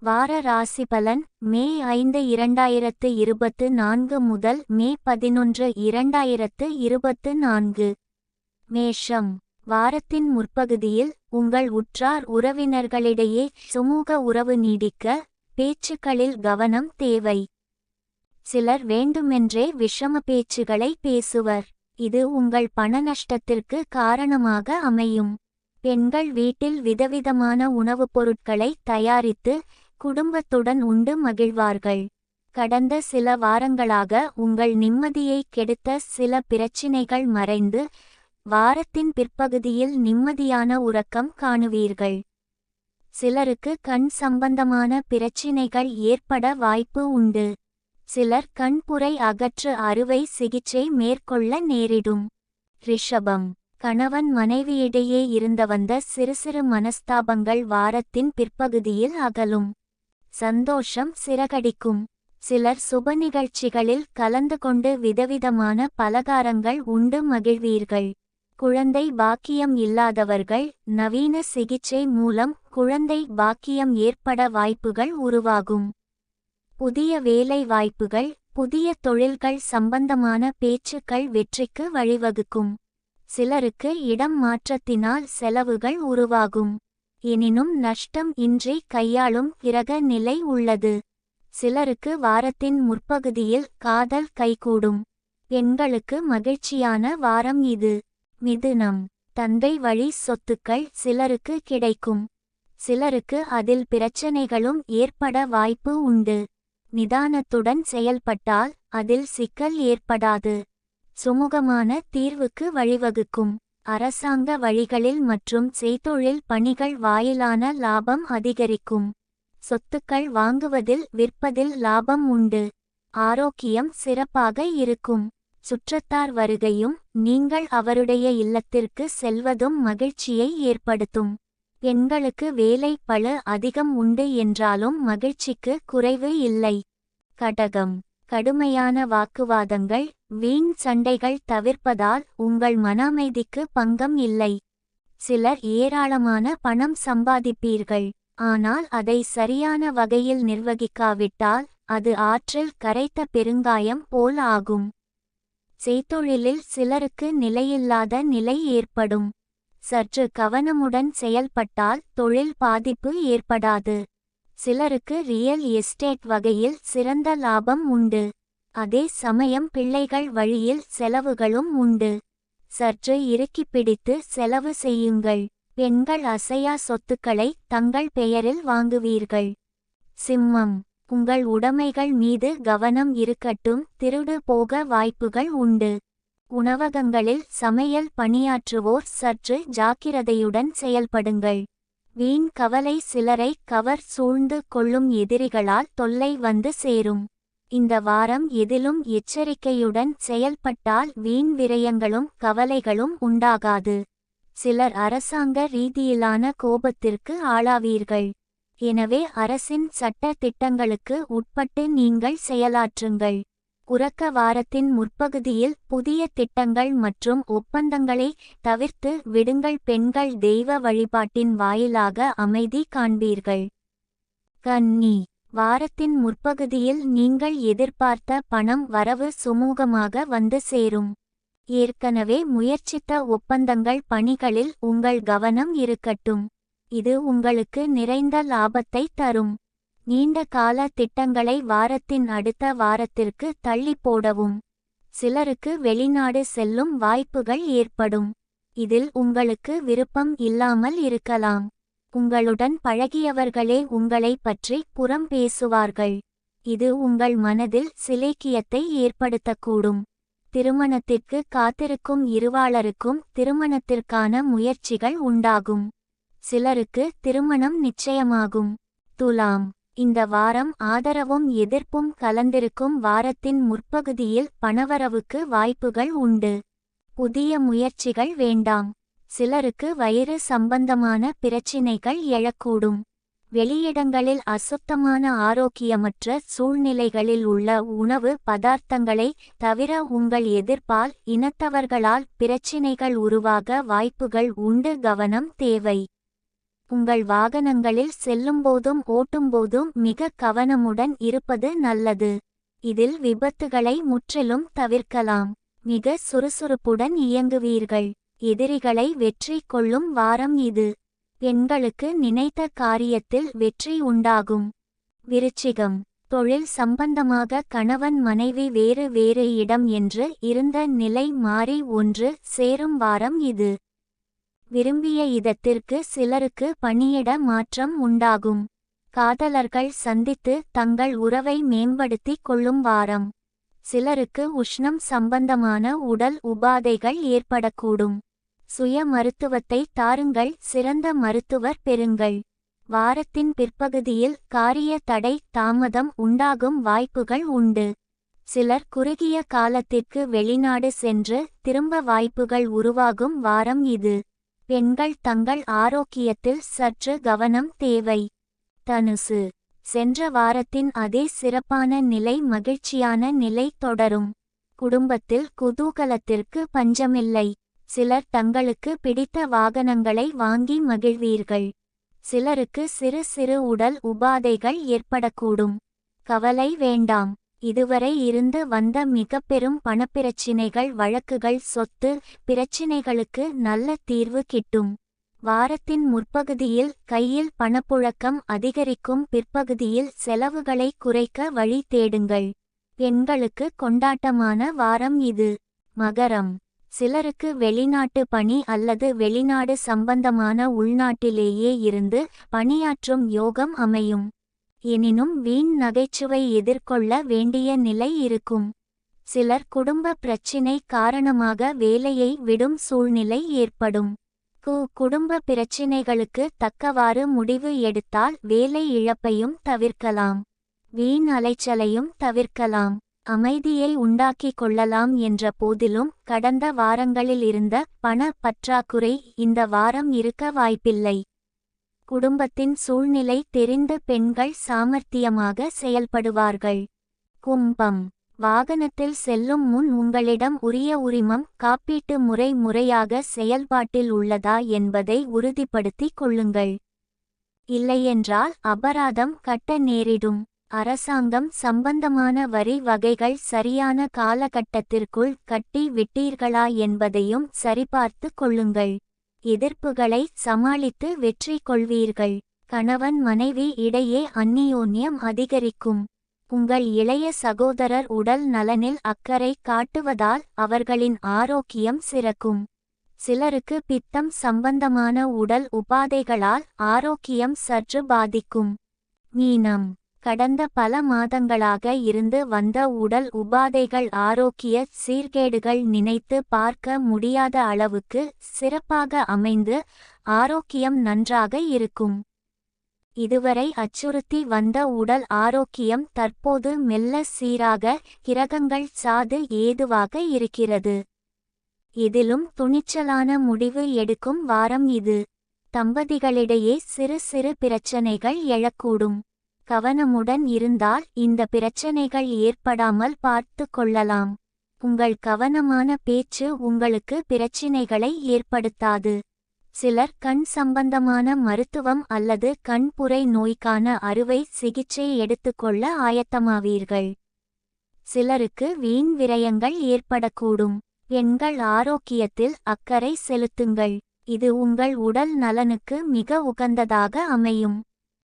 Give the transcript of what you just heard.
வார ராசிபலன் மே ஐந்து இரண்டாயிரத்து இருபத்து நான்கு முதல் மே பதினொன்று இரண்டாயிரத்து இருபத்து நான்கு. மேஷம். வாரத்தின் முற்பகுதியில் உங்கள் உற்றார் உறவினர்களிடையே சுமூக உறவு நீடிக்க பேச்சுக்களில் கவனம் தேவை. சிலர் வேண்டுமென்றே விஷம பேச்சுகளை பேசுவர். இது உங்கள் பண நஷ்டத்திற்கு காரணமாக அமையும். பெண்கள் வீட்டில் விதவிதமான உணவுப் பொருட்களை தயாரித்து குடும்பத்துடன் உண்டு மகிழ்வார்கள். கடந்த சில வாரங்களாக உங்கள் நிம்மதியை கெடுத்த சில பிரச்சினைகள் மறைந்து வாரத்தின் பிற்பகுதியில் நிம்மதியான உறக்கம் காணுவீர்கள். சிலருக்கு கண் சம்பந்தமான பிரச்சினைகள் ஏற்பட வாய்ப்பு உண்டு. சிலர் கண்புரை அகற்று அறுவை சிகிச்சை மேற்கொள்ள நேரிடும். ரிஷபம். கணவன் மனைவியிடையே இருந்த வந்த சிறு சிறு மனஸ்தாபங்கள் வாரத்தின் பிற்பகுதியில் அகலும். சந்தோஷம் சிறகடிக்கும். சிலர் சுப நிகழ்ச்சிகளில் கலந்து கொண்டு விதவிதமான பலகாரங்கள் உண்டு மகிழ்வீர்கள். குழந்தை பாக்கியம் இல்லாதவர்கள் நவீன சிகிச்சை மூலம் குழந்தை பாக்கியம் ஏற்பட வாய்ப்புகள் உருவாகும். புதிய வேலை வாய்ப்புகள் புதிய தொழில்கள் சம்பந்தமான பேச்சுக்கள் வெற்றிக்கு வழிவகுக்கும். சிலருக்கு இடம் மாற்றத்தினால் செலவுகள் உருவாகும். எனினும் நஷ்டம் இன்றி கையாளும் கிரக நிலை உள்ளது. சிலருக்கு வாரத்தின் முற்பகுதியில் காதல் கைகூடும். பெண்களுக்கு மகிழ்ச்சியான வாரம் இது. மிதுனம். தந்தை வழி சொத்துக்கள் சிலருக்கு கிடைக்கும். சிலருக்கு அதில் பிரச்சனைகளும் ஏற்பட வாய்ப்பு உண்டு. நிதானத்துடன் செயல்பட்டால் அதில் சிக்கல் ஏற்படாது. சுமூகமான தீர்வுக்கு வழிவகுக்கும். அரசாங்க வழிகளில் மற்றும் செய்தொழில் பணிகள் வாயிலான லாபம் அதிகரிக்கும். சொத்துக்கள் வாங்குவதில் விற்பதில் லாபம் உண்டு. ஆரோக்கியம் சிறப்பாக இருக்கும். சுற்றத்தார் வருகையும் நீங்கள் அவருடைய இல்லத்திற்கு செல்வதும் மகிழ்ச்சியை ஏற்படுத்தும். பெண்களுக்கு வேலை பல அதிகம் உண்டு என்றாலும் மகிழ்ச்சிக்கு குறைவு இல்லை. கடகம். கடுமையான வாக்குவாதங்கள் வீண் சண்டைகள் தவிர்ப்பதால் உங்கள் மன அமைதிக்கு பங்கம் இல்லை. சிலர் ஏராளமான பணம் சம்பாதிப்பீர்கள். ஆனால் அதை சரியான வகையில் நிர்வகிக்காவிட்டால் அது ஆற்றில் கரைத்த பெருங்காயம் போல் ஆகும். செய்தொழிலில் சிலருக்கு நிலையில்லாத நிலை ஏற்படும். சற்று கவனமுடன் செயல்பட்டால் தொழில் பாதிப்பு ஏற்படாது. சிலருக்கு ரியல் எஸ்டேட் வகையில் சிறந்த லாபம் உண்டு. அதே சமயம் பிள்ளைகள் வழியில் செலவுகளும் உண்டு. சற்று இறுக்கி பிடித்து செலவு செய்யுங்கள். பெண்கள் அசையா சொத்துக்களை தங்கள் பெயரில் வாங்குவீர்கள். சிம்மம். உங்கள் உடைமைகள் மீது கவனம் இருக்கட்டும். திருடு போக வாய்ப்புகள் உண்டு. உணவகங்களில் சமையல் பணியாற்றுவோர் சற்று ஜாக்கிரதையுடன் செயல்படுங்கள். வீண் கவலை சிலரை கவர் சூழ்ந்து கொள்ளும் எதிரிகளால் தொல்லை வந்து சேரும். இந்த வாரம் எதிலும் எச்சரிக்கையுடன் செயல்பட்டால் வீண் விரயங்களும் கவலைகளும் உண்டாகாது. சிலர் அரசாங்க ரீதியிலான கோபத்திற்கு ஆளாவீர்கள். எனவே அரசின் சட்ட திட்டங்களுக்கு உட்பட்டு நீங்கள் செயலாற்றுங்கள். உறக்க வாரத்தின் முற்பகுதியில் புதிய திட்டங்கள் மற்றும் ஒப்பந்தங்களை தவிர்த்து விடுங்கள். பெண்கள் தெய்வ வழிபாட்டின் வாயிலாக அமைதி காண்பீர்கள். கன்னி. வாரத்தின் முற்பகுதியில் நீங்கள் எதிர்பார்த்த பணம் வரவு சுமூகமாக வந்து சேரும். ஏற்கனவே முயற்சித்த ஒப்பந்தங்கள் பணிகளில் உங்கள் கவனம் இருக்கட்டும். இது உங்களுக்கு நிறைந்த லாபத்தை தரும். நீண்ட கால திட்டங்களை வாரத்தின் அடுத்த வாரத்திற்கு தள்ளி போடவும். சிலருக்கு வெளிநாடு செல்லும் வாய்ப்புகள் ஏற்படும். இதில் உங்களுக்கு விருப்பம் இல்லாமல் இருக்கலாம். உங்களுடன் பழகியவர்களே உங்களை பற்றி புறம் பேசுவார்கள். இது உங்கள் மனதில் சிலேக்கியத்தை ஏற்படுத்தக்கூடும். திருமணத்திற்கு காத்திருக்கும் இருவாளருக்கும் திருமணத்திற்கான முயற்சிகள் உண்டாகும். சிலருக்கு திருமணம் நிச்சயமாகும். துலாம் இந்த வாரம் ஆதரவும் எதிர்ப்பும் கலந்திருக்கும் வாரத்தின் முற்பகுதியில் பணவரவுக்கு வாய்ப்புகள் உண்டு. புதிய முயற்சிகள் வேண்டாம். சிலருக்கு வயிறு சம்பந்தமான பிரச்சினைகள் எழக்கூடும். வெளியிடங்களில் அசுத்தமான ஆரோக்கியமற்ற சூழ்நிலைகளில் உள்ள உணவு பதார்த்தங்களை தவிர உங்கள் எதிர்ப்பால் இனத்தவர்களால் பிரச்சினைகள் உருவாக வாய்ப்புகள் உண்டு. கவனம் தேவை. உங்கள் வாகனங்களில் செல்லும்போதும் ஓட்டும்போதும் மிக கவனமுடன் இருப்பது நல்லது. இதில் விபத்துகளை முற்றிலும் தவிர்க்கலாம். மிக சுறுசுறுப்புடன் இயங்குவீர்கள். எதிரிகளை வெற்றி கொள்ளும் வாரம் இது. பெண்களுக்கு நினைத்த காரியத்தில் வெற்றி உண்டாகும். விருச்சிகம். தொழில் சம்பந்தமாக கணவன் மனைவி வேறு வேறு இடம் என்று இருந்த நிலை மாறி ஒன்று சேரும் வாரம் இது. விரும்பிய இதத்திற்கு சிலருக்கு பணியிட மாற்றம் உண்டாகும். காதலர்கள் சந்தித்து தங்கள் உறவை மேம்படுத்திக் கொள்ளும் வாரம். சிலருக்கு உஷ்ணம் சம்பந்தமான உடல் உபாதைகள் ஏற்படக்கூடும். சுய மருத்துவத்தை தாருங்கள் சிறந்த மருத்துவர் பெறுங்கள். வாரத்தின் பிற்பகுதியில் காரிய தடை தாமதம் உண்டாகும் வாய்ப்புகள் உண்டு. சிலர் குறுகிய காலத்திற்கு வெளிநாடு சென்று திரும்ப வாய்ப்புகள் உருவாகும் வாரம் இது. பெண்கள் தங்கள் ஆரோக்கியத்தில் சற்று கவனம் தேவை. தனுசு. சென்ற வாரத்தின் அதே சிறப்பான நிலை மகிழ்ச்சியான நிலை தொடரும். குடும்பத்தில் குதூகலத்திற்கு பஞ்சமில்லை. சிலர் தங்களுக்கு பிடித்த வாகனங்களை வாங்கி மகிழ்வீர்கள். சிலருக்கு சிறு சிறு உடல் உபாதைகள் ஏற்படக்கூடும். கவலை வேண்டாம். இதுவரை இருந்து வந்த மிக பெரும் பணப்பிரச்சினைகள் வழக்குகள் சொத்து பிரச்சினைகளுக்கு நல்ல தீர்வு கிட்டும். வாரத்தின் முற்பகுதியில் கையில் பணப்புழக்கம் அதிகரிக்கும் பிற்பகுதியில் செலவுகளை குறைக்க வழி தேடுங்கள். பெண்களுக்கு கொண்டாட்டமான வாரம் இது. மகரம். சிலருக்கு வெளிநாட்டு பணி அல்லது வெளிநாடு சம்பந்தமான உள்நாட்டிலேயே இருந்து பணியாற்றும் யோகம் அமையும். எனினும் வீண் நகைச்சுவை எதிர்கொள்ள வேண்டிய நிலை இருக்கும். சிலர் குடும்ப பிரச்சினை காரணமாக வேலையை விடும் சூழ்நிலை ஏற்படும். கு குடும்ப பிரச்சினைகளுக்கு தக்கவாறு முடிவு எடுத்தால் வேலை இழப்பையும் தவிர்க்கலாம். வீண் அலைச்சலையும் தவிர்க்கலாம். அமைதியை உண்டாக்கிக் கொள்ளலாம் என்ற போதிலும் கடந்த வாரங்களில் இருந்த பண பற்றாக்குறை இந்த வாரம் இருக்க வாய்ப்பில்லை. குடும்பத்தின் சூழ்நிலை தெரிந்த பெண்கள் சாமர்த்தியமாக செயல்படுவார்கள். கும்பம். வாகனத்தில் செல்லும் முன் உங்களிடம் உரிய உரிமம் காப்பீட்டு முறை முறையாக செயல்பாட்டில் உள்ளதா என்பதை உறுதிப்படுத்திக் கொள்ளுங்கள். இல்லையென்றால் அபராதம் கட்ட நேரிடும். அரசாங்கம் சம்பந்தமான வரி வகைகள் சரியான காலகட்டத்திற்குள் கட்டி விட்டீர்களா என்பதையும் சரிபார்த்து கொள்ளுங்கள். எதிர்ப்புகளை சமாளித்து வெற்றி கொள்வீர்கள். கணவன் மனைவி இடையே அந்நியோன்யம் அதிகரிக்கும். உங்கள் இளைய சகோதரர் உடல் நலனில் அக்கறை காட்டுவதால் அவர்களின் ஆரோக்கியம் சிறக்கும். சிலருக்கு பித்தம் சம்பந்தமான உடல் உபாதைகளால் ஆரோக்கியம் சற்று பாதிக்கும். மீனம். கடந்த பல மாதங்களாக இருந்து வந்த உடல் உபாதைகள் ஆரோக்கிய சீர்கேடுகள் நினைத்து பார்க்க முடியாத அளவுக்கு சிறப்பாக அமைந்து ஆரோக்கியம் நன்றாக இருக்கும். இதுவரை அச்சுறுத்தி வந்த உடல் ஆரோக்கியம் தற்போது மெல்ல சீராக கிரகங்கள் சாது ஏதுவாக இருக்கிறது. இதிலும் துணிச்சலான முடிவு எடுக்கும் வாரம் இது. தம்பதிகளிடையே சிறு சிறு பிரச்சனைகள் எழக்கூடும். கவனமுடன் இருந்தால் இந்த பிரச்சனைகள் ஏற்படாமல் பார்த்து கொள்ளலாம். உங்கள் கவனமான பேச்சு உங்களுக்கு பிரச்சினைகளை ஏற்படுத்தாது. சிலர் கண் சம்பந்தமான மருத்துவம் அல்லது கண்புரை நோய்க்கான அறுவை சிகிச்சை எடுத்துக்கொள்ள ஆயத்தமாவீர்கள். சிலருக்கு வீண் விரயங்கள் ஏற்படக்கூடும். பெண்கள் ஆரோக்கியத்தில் அக்கறை செலுத்துங்கள். இது உங்கள் உடல் நலனுக்கு மிக உகந்ததாக அமையும்.